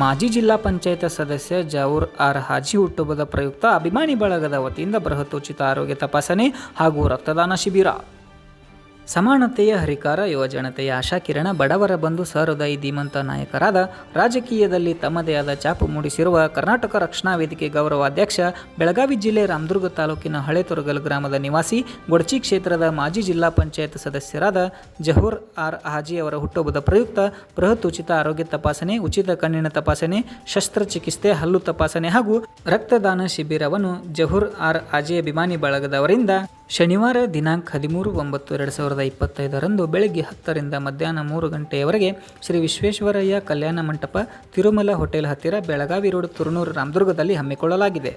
ಮಾಜಿ ಜಿಲ್ಲಾ ಪಂಚಾಯತ್ ಸದಸ್ಯ ಜೌರ್ ಆರ್ ಹಾಜಿ ಹುಟ್ಟುಹಬ್ಬದ ಪ್ರಯುಕ್ತ ಅಭಿಮಾನಿ ಬಳಗದ ವತಿಯಿಂದ ಬೃಹತ್ ಉಚಿತ ಆರೋಗ್ಯ ತಪಾಸಣೆ ಹಾಗೂ ರಕ್ತದಾನ ಶಿಬಿರ. ಸಮಾನತೆಯ ಹರಿಕಾರ, ಯುವಜನತೆಯ ಆಶಾಕಿರಣ, ಬಡವರ ಬಂಧು ಸಹೃದಯ ಧೀಮಂತ ನಾಯಕರಾದ ರಾಜಕೀಯದಲ್ಲಿ ತಮ್ಮದೇ ಆದ ಚಾಪು ಮೂಡಿಸಿರುವ ಕರ್ನಾಟಕ ರಕ್ಷಣಾ ವೇದಿಕೆ ಗೌರವಾಧ್ಯಕ್ಷ ಬೆಳಗಾವಿ ಜಿಲ್ಲೆ ರಾಮದುರ್ಗ ತಾಲೂಕಿನ ಹಳೆತೊರಗಲ್ ಗ್ರಾಮದ ನಿವಾಸಿ, ಗೊಡಚಿ ಕ್ಷೇತ್ರದ ಮಾಜಿ ಜಿಲ್ಲಾ ಪಂಚಾಯತ್ ಸದಸ್ಯರಾದ ಜಹೂರ್ ಆರ್ ಹಾಜಿ ಅವರ ಹುಟ್ಟುಹಬ್ಬದ ಪ್ರಯುಕ್ತ ಬೃಹತ್ ಉಚಿತ ಆರೋಗ್ಯ ತಪಾಸಣೆ, ಉಚಿತ ಕಣ್ಣಿನ ತಪಾಸಣೆ, ಶಸ್ತ್ರಚಿಕಿತ್ಸೆ, ಹಲ್ಲು ತಪಾಸಣೆ ಹಾಗೂ ರಕ್ತದಾನ ಶಿಬಿರವನ್ನು ಜಹೂರ್ ಆರ್ ಹಾಜಿ ಅಭಿಮಾನಿ ಬಳಗದವರಿಂದ ಶನಿವಾರ ದಿನಾಂಕ ಹದಿಮೂರು ಒಂಬತ್ತು ಎರಡು ಸಾವಿರದ ಇಪ್ಪತ್ತೈದರಂದು ಬೆಳಗ್ಗೆ ಹತ್ತರಿಂದ ಮಧ್ಯಾಹ್ನ ಮೂರು ಗಂಟೆಯವರೆಗೆ ಶ್ರೀ ವಿಶ್ವೇಶ್ವರಯ್ಯ ಕಲ್ಯಾಣ ಮಂಟಪ ತಿರುಮಲ ಹೋಟೆಲ್ ಹತ್ತಿರ ಬೆಳಗಾವಿ ರೋಡ್ ತುರುನೂರು ರಾಮದುರ್ಗದಲ್ಲಿ ಹಮ್ಮಿಕೊಳ್ಳಲಾಗಿದೆ.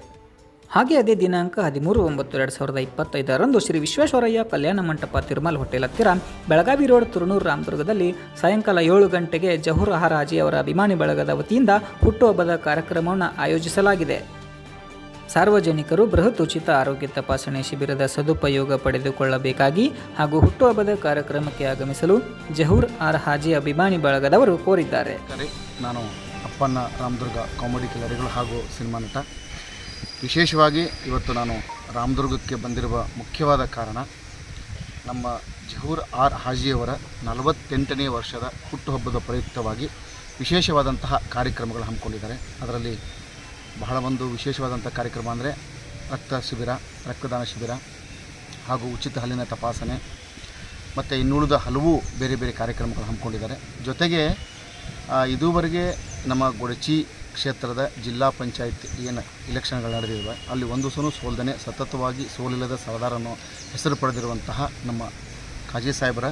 ಹಾಗೆ ಅದೇ ದಿನಾಂಕ ಹದಿಮೂರು ಒಂಬತ್ತು ಎರಡು ಸಾವಿರದ ಇಪ್ಪತ್ತೈದರಂದು ಶ್ರೀ ವಿಶ್ವೇಶ್ವರಯ್ಯ ಕಲ್ಯಾಣ ಮಂಟಪ ತಿರುಮಲ ಹೋಟೆಲ್ ಹತ್ತಿರ ಬೆಳಗಾವಿ ರೋಡ್ ತುರುನೂರು ರಾಮದುರ್ಗದಲ್ಲಿ ಸಾಯಂಕಾಲ ಏಳು ಗಂಟೆಗೆ ಜಹೂರ್ ಅಹರಾಜಿ ಅವರ ಅಭಿಮಾನಿ ಬಳಗದ ವತಿಯಿಂದ ಹುಟ್ಟುಹಬ್ಬದ ಕಾರ್ಯಕ್ರಮವನ್ನು ಆಯೋಜಿಸಲಾಗಿದೆ. ಸಾರ್ವಜನಿಕರು ಬೃಹತ್ ಉಚಿತ ಆರೋಗ್ಯ ತಪಾಸಣೆ ಶಿಬಿರದ ಸದುಪಯೋಗ ಪಡೆದುಕೊಳ್ಳಬೇಕಾಗಿ ಹಾಗೂ ಹುಟ್ಟುಹಬ್ಬದ ಕಾರ್ಯಕ್ರಮಕ್ಕೆ ಆಗಮಿಸಲು ಜಹೂರ್ ಆರ್ ಹಾಜಿ ಅಭಿಮಾನಿ ಬಳಗದವರು ಕೋರಿದ್ದಾರೆ. ನಾನು ಅಪ್ಪಣ್ಣ ರಾಮದುರ್ಗ ಕಾಮಿಡಿ ಕಿಲರಿಗಳು ಹಾಗೂ ಸಿನಿಮಾ ನಟ. ವಿಶೇಷವಾಗಿ ಇವತ್ತು ನಾನು ರಾಮದುರ್ಗಕ್ಕೆ ಬಂದಿರುವ ಮುಖ್ಯವಾದ ಕಾರಣ ನಮ್ಮ ಜಹೂರ್ ಆರ್ ಹಾಜಿಯವರ ನಲವತ್ತೆಂಟನೇ ವರ್ಷದ ಹುಟ್ಟುಹಬ್ಬದ ಪ್ರಯುಕ್ತವಾಗಿ ವಿಶೇಷವಾದಂತಹ ಕಾರ್ಯಕ್ರಮಗಳು ಹಮ್ಮಿಕೊಂಡಿದ್ದಾರೆ. ಅದರಲ್ಲಿ ಬಹಳ ಒಂದು ವಿಶೇಷವಾದಂಥ ಕಾರ್ಯಕ್ರಮ ಅಂದರೆ ರಕ್ತ ಶಿಬಿರ, ರಕ್ತದಾನ ಶಿಬಿರ ಹಾಗೂ ಉಚಿತ ಹಲ್ಲಿನ ತಪಾಸಣೆ ಮತ್ತು ಇನ್ನುಳಿದ ಹಲವು ಬೇರೆ ಬೇರೆ ಕಾರ್ಯಕ್ರಮಗಳು ಹಮ್ಮಿಕೊಂಡಿದ್ದಾರೆ. ಜೊತೆಗೆ ಇದುವರೆಗೆ ನಮ್ಮ ಗೊಡಚಿ ಕ್ಷೇತ್ರದ ಜಿಲ್ಲಾ ಪಂಚಾಯತ್ ಏನು ಇಲೆಕ್ಷನ್ಗಳು ನಡೆದಿವೆ, ಅಲ್ಲಿ ಒಂದು ಸೋನು ಸೋಲ್ದನೆ, ಸತತವಾಗಿ ಸೋಲಿಲ್ಲದ ಸರದಾರ ಅನ್ನೋ ಹೆಸರು ಪಡೆದಿರುವಂತಹ ನಮ್ಮ ಕಾಜಿ ಸಾಹೇಬರ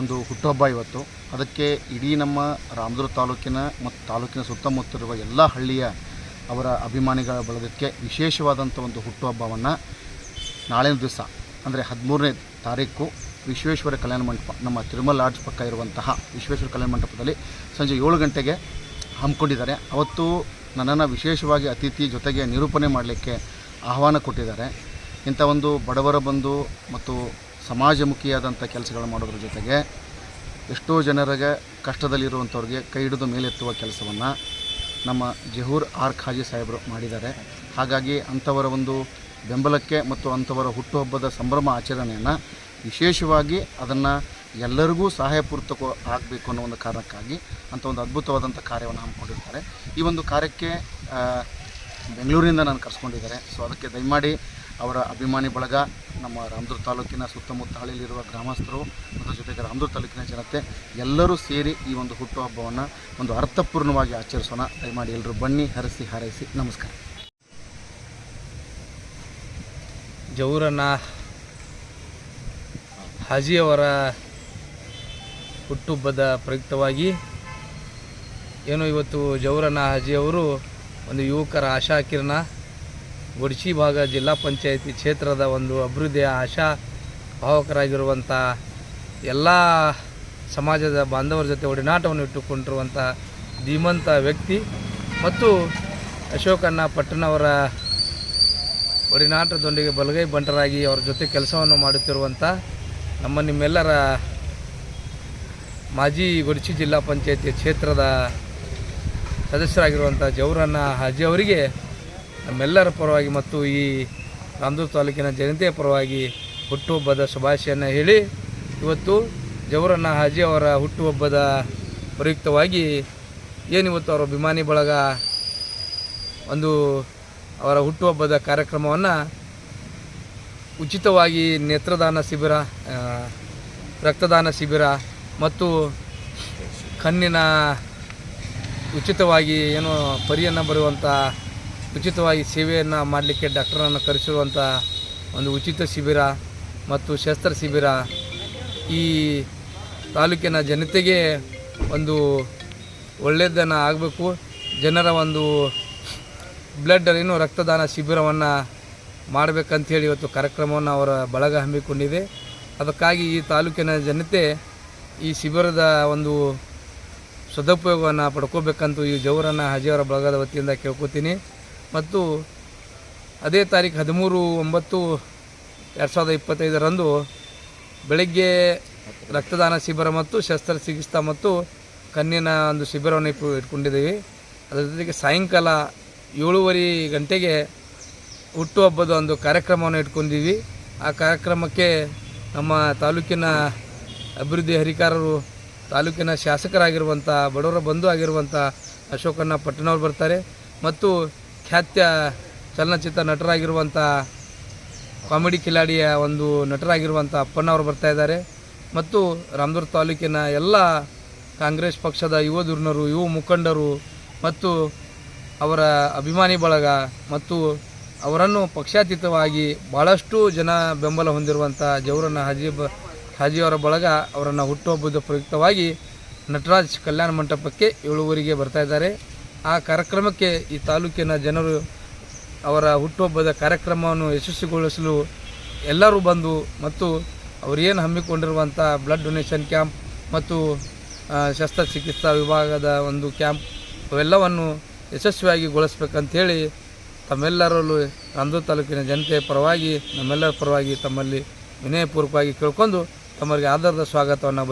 ಒಂದು ಹುಟ್ಟುಹಬ್ಬ ಇವತ್ತು. ಅದಕ್ಕೆ ಇಡೀ ನಮ್ಮ ರಾಮದುರ್ಗ ತಾಲೂಕಿನ ಮತ್ತು ತಾಲೂಕಿನ ಸುತ್ತಮುತ್ತಿರುವ ಎಲ್ಲ ಹಳ್ಳಿಯ ಅವರ ಅಭಿಮಾನಿಗಳ ಬಳಗಕ್ಕೆ ವಿಶೇಷವಾದಂಥ ಒಂದು ಹುಟ್ಟುಹಬ್ಬವನ್ನು ನಾಳಿನ ದಿವಸ, ಅಂದರೆ ಹದಿಮೂರನೇ ತಾರೀಕು ವಿಶ್ವೇಶ್ವರ ಕಲ್ಯಾಣ ಮಂಟಪ, ನಮ್ಮ ತಿರುಮಲ ಲಾಡ್ಜ್ ಪಕ್ಕ ಇರುವಂತಹ ವಿಶ್ವೇಶ್ವರ ಕಲ್ಯಾಣ ಮಂಟಪದಲ್ಲಿ ಸಂಜೆ ಏಳು ಗಂಟೆಗೆ ಹಮ್ಮಿಕೊಂಡಿದ್ದಾರೆ. ಅವತ್ತು ನನ್ನನ್ನು ವಿಶೇಷವಾಗಿ ಅತಿಥಿ ಜೊತೆಗೆ ನಿರೂಪಣೆ ಮಾಡಲಿಕ್ಕೆ ಆಹ್ವಾನ ಕೊಟ್ಟಿದ್ದಾರೆ. ಇಂಥ ಒಂದು ಬಡವರ ಬಂಧು ಮತ್ತು ಸಮಾಜಮುಖಿಯಾದಂಥ ಕೆಲಸಗಳು ಮಾಡೋದ್ರ ಜೊತೆಗೆ ಎಷ್ಟೋ ಜನರಿಗೆ ಕಷ್ಟದಲ್ಲಿರುವಂಥವ್ರಿಗೆ ಕೈ ಹಿಡಿದು ಮೇಲೆತ್ತುವ ಕೆಲಸವನ್ನು ನಮ್ಮ ಜಹೂರ್ ಆರ್ ಖಾಜಿ ಸಾಹೇಬರು ಮಾಡಿದ್ದಾರೆ. ಹಾಗಾಗಿ ಅಂಥವರ ಒಂದು ಬೆಂಬಲಕ್ಕೆ ಮತ್ತು ಅಂಥವರ ಹುಟ್ಟುಹಬ್ಬದ ಸಂಭ್ರಮ ಆಚರಣೆಯನ್ನು ವಿಶೇಷವಾಗಿ ಅದನ್ನು ಎಲ್ಲರಿಗೂ ಸಹಾಯಪೂರ್ತಕ ಆಗಬೇಕು ಅನ್ನೋ ಒಂದು ಕಾರಣಕ್ಕಾಗಿ ಅಂಥ ಒಂದು ಅದ್ಭುತವಾದಂಥ ಕಾರ್ಯವನ್ನು ಹಮ್ಮಿಕೊಂಡಿರ್ತಾರೆ ಈ ಒಂದು ಕಾರ್ಯಕ್ಕೆ ಬೆಂಗಳೂರಿನಿಂದ ನಾನು ಕರೆಸ್ಕೊಂಡಿದ್ದಾರೆ. ಸೊ ಅದಕ್ಕೆ ದಯಮಾಡಿ ಅವರ ಅಭಿಮಾನಿ ಬಳಗ, ನಮ್ಮ ರಾಮದುರ್ಗ ತಾಲೂಕಿನ ಸುತ್ತಮುತ್ತ ಹಳ್ಳಿಯಲ್ಲಿರುವ ಗ್ರಾಮಸ್ಥರು ಮತ್ತು ಜೊತೆಗೆ ರಾಮದುರ್ಗ ತಾಲೂಕಿನ ಜನತೆ ಎಲ್ಲರೂ ಸೇರಿ ಈ ಒಂದು ಹುಟ್ಟುಹಬ್ಬವನ್ನು ಒಂದು ಅರ್ಥಪೂರ್ಣವಾಗಿ ಆಚರಿಸೋಣ. ದಯಮಾಡಿ ಎಲ್ಲರೂ ಬನ್ನಿ, ಹರಸಿ, ಹಾರೈಸಿ. ನಮಸ್ಕಾರ. ಜೌರನ ಹಾಜಿಯವರ ಹುಟ್ಟುಹಬ್ಬದ ಪ್ರಯುಕ್ತವಾಗಿ ಏನು ಇವತ್ತು ಜೌರನ ಹಾಜಿಯವರು ಒಂದು ಯುವಕರ ಆಶಾ ಕಿರಣ ಗೊಡ್ಚಿ ಭಾಗ ಜಿಲ್ಲಾ ಪಂಚಾಯಿತಿ ಕ್ಷೇತ್ರದ ಒಂದು ಅಭಿವೃದ್ಧಿಯ ಆಶಾ ಭಾವಕರಾಗಿರುವಂಥ ಎಲ್ಲ ಸಮಾಜದ ಬಾಂಧವರ ಜೊತೆ ಒಡನಾಟವನ್ನು ಇಟ್ಟುಕೊಂಡಿರುವಂಥ ಧೀಮಂತ ವ್ಯಕ್ತಿ ಮತ್ತು ಅಶೋಕಣ್ಣ ಪಟ್ಟಣವರ ಒಡನಾಟದೊಂದಿಗೆ ಬಲಗೈ ಬಂಟರಾಗಿ ಅವರ ಜೊತೆ ಕೆಲಸವನ್ನು ಮಾಡುತ್ತಿರುವಂಥ ನಮ್ಮ ನಿಮ್ಮೆಲ್ಲರ ಮಾಜಿ ಗುಡಿಸಿ ಜಿಲ್ಲಾ ಪಂಚಾಯತಿ ಕ್ಷೇತ್ರದ ಸದಸ್ಯರಾಗಿರುವಂಥ ಜೌರನ್ನ ಹಾಜಿ ಅವರಿಗೆ ನಮ್ಮೆಲ್ಲರ ಪರವಾಗಿ ಮತ್ತು ಈ ರಾಮದುರ್ಗ ತಾಲೂಕಿನ ಜನತೆಯ ಪರವಾಗಿ ಹುಟ್ಟುಹಬ್ಬದ ಶುಭಾಶಯನ್ನು ಹೇಳಿ, ಇವತ್ತು ಜವರನ್ನ ಹಾಜಿ ಅವರ ಹುಟ್ಟುಹಬ್ಬದ ಪ್ರಯುಕ್ತವಾಗಿ ಏನಿವತ್ತು ಅವರ ಅಭಿಮಾನಿ ಬಳಗ ಒಂದು ಅವರ ಹುಟ್ಟುಹಬ್ಬದ ಕಾರ್ಯಕ್ರಮವನ್ನು ಉಚಿತವಾಗಿ ನೇತ್ರದಾನ ಶಿಬಿರ ರಕ್ತದಾನ ಶಿಬಿರ ಮತ್ತು ಕಣ್ಣಿನ ಉಚಿತವಾಗಿ ಏನು ಪರಿಯನ್ನು ಬರುವಂಥ ಉಚಿತವಾಗಿ ಸೇವೆಯನ್ನು ಮಾಡಲಿಕ್ಕೆ ಡಾಕ್ಟರನ್ನು ಕರೆಸಿರುವಂಥ ಒಂದು ಉಚಿತ ಶಿಬಿರ ಮತ್ತು ಶಸ್ತ್ರ ಶಿಬಿರ ಈ ತಾಲೂಕಿನ ಜನತೆಗೆ ಒಂದು ಒಳ್ಳೆಯದನ್ನು ಆಗಬೇಕು. ಜನರ ಒಂದು ಬ್ಲಡ್ ಏನು ರಕ್ತದಾನ ಶಿಬಿರವನ್ನು ಮಾಡಬೇಕಂಥೇಳಿ ಇವತ್ತು ಕಾರ್ಯಕ್ರಮವನ್ನು ಅವರ ಬಳಗ ಹಮ್ಮಿಕೊಂಡಿದೆ. ಅದಕ್ಕಾಗಿ ಈ ತಾಲೂಕಿನ ಜನತೆ ಈ ಶಿಬಿರದ ಒಂದು ಸದುಪಯೋಗವನ್ನು ಪಡ್ಕೋಬೇಕಂತೂ ಈ ಜವರನ್ನು ಹಜಿಯವರ ಬಳಗದ ವತಿಯಿಂದ ಕೇಳ್ಕೊತೀನಿ. ಮತ್ತು ಅದೇ ತಾರೀಕು ಹದಿಮೂರು ಒಂಬತ್ತು ಎರಡು ಸಾವಿರದ ಇಪ್ಪತ್ತೈದರಂದು ಬೆಳಗ್ಗೆ ರಕ್ತದಾನ ಶಿಬಿರ ಮತ್ತು ಶಸ್ತ್ರಚಿಕಿತ್ಸಾ ಮತ್ತು ಕಣ್ಣಿನ ಒಂದು ಶಿಬಿರವನ್ನು ಇಟ್ಟು ಇಟ್ಕೊಂಡಿದ್ದೀವಿ. ಅದರ ಜೊತೆಗೆ ಸಾಯಂಕಾಲ ಏಳುವರೆ ಗಂಟೆಗೆ ಹುಟ್ಟುಹಬ್ಬದ ಒಂದು ಕಾರ್ಯಕ್ರಮವನ್ನು ಇಟ್ಕೊಂಡಿದ್ವಿ ಆ ಕಾರ್ಯಕ್ರಮಕ್ಕೆ ನಮ್ಮ ತಾಲೂಕಿನ ಅಭಿವೃದ್ಧಿ ಅಧಿಕಾರರು, ತಾಲೂಕಿನ ಶಾಸಕರಾಗಿರುವಂಥ, ಬಡವರ ಬಂಧು ಆಗಿರುವಂಥ ಅಶೋಕಣ್ಣ ಪಟ್ಟಣವ್ರು ಬರ್ತಾರೆ. ಮತ್ತು ಖ್ಯಾತ್ಯ ಚಲನಚಿತ್ರ ನಟರಾಗಿರುವಂಥ ಕಾಮಿಡಿ ಕಿಲಾಡಿಯ ಒಂದು ನಟರಾಗಿರುವಂಥ ಅಪ್ಪನವರು ಬರ್ತಾ ಇದ್ದಾರೆ. ಮತ್ತು ರಾಮದುರ್ಗ ತಾಲೂಕಿನ ಎಲ್ಲ ಕಾಂಗ್ರೆಸ್ ಪಕ್ಷದ ಯುವ ದುರ್ನರು ಯುವ ಮುಖಂಡರು ಮತ್ತು ಅವರ ಅಭಿಮಾನಿ ಬಳಗ ಮತ್ತು ಅವರನ್ನು ಪಕ್ಷಾತೀತವಾಗಿ ಭಾಳಷ್ಟು ಜನ ಬೆಂಬಲ ಹೊಂದಿರುವಂಥ ಜವರನ್ನ ಹಾಜಿ ಬ ಹಾಜಿಯವರ ಬಳಗ ಅವರನ್ನು ಹುಟ್ಟುಹಬ್ಬದ ಪ್ರಯುಕ್ತವಾಗಿ ನಟರಾಜ್ ಕಲ್ಯಾಣ ಮಂಟಪಕ್ಕೆ ಏಳುವರಿಗೆ ಬರ್ತಾ ಇದ್ದಾರೆ. ಆ ಕಾರ್ಯಕ್ರಮಕ್ಕೆ ಈ ತಾಲೂಕಿನ ಜನರು ಅವರ ಹುಟ್ಟುಹಬ್ಬದ ಕಾರ್ಯಕ್ರಮವನ್ನು ಯಶಸ್ವಿಗೊಳಿಸಲು ಎಲ್ಲರೂ ಬಂದು ಮತ್ತು ಅವರೇನು ಹಮ್ಮಿಕೊಂಡಿರುವಂಥ ಬ್ಲಡ್ ಡೊನೇಷನ್ ಕ್ಯಾಂಪ್ ಮತ್ತು ಶಸ್ತ್ರಚಿಕಿತ್ಸಾ ವಿಭಾಗದ ಒಂದು ಕ್ಯಾಂಪ್ ಅವೆಲ್ಲವನ್ನು ಯಶಸ್ವಿಯಾಗಿ ಗೊಳಿಸ್ಬೇಕಂತೇಳಿ ತಮ್ಮೆಲ್ಲರಲ್ಲೂ ಅಂದು ತಾಲೂಕಿನ ಜನತೆಯ ಪರವಾಗಿ, ನಮ್ಮೆಲ್ಲರ ಪರವಾಗಿ ತಮ್ಮಲ್ಲಿ ವಿನಯಪೂರ್ವಕವಾಗಿ ಕೇಳ್ಕೊಂಡು ತಮ್ಮರಿಗೆ ಆಧಾರದ ಸ್ವಾಗತವನ್ನು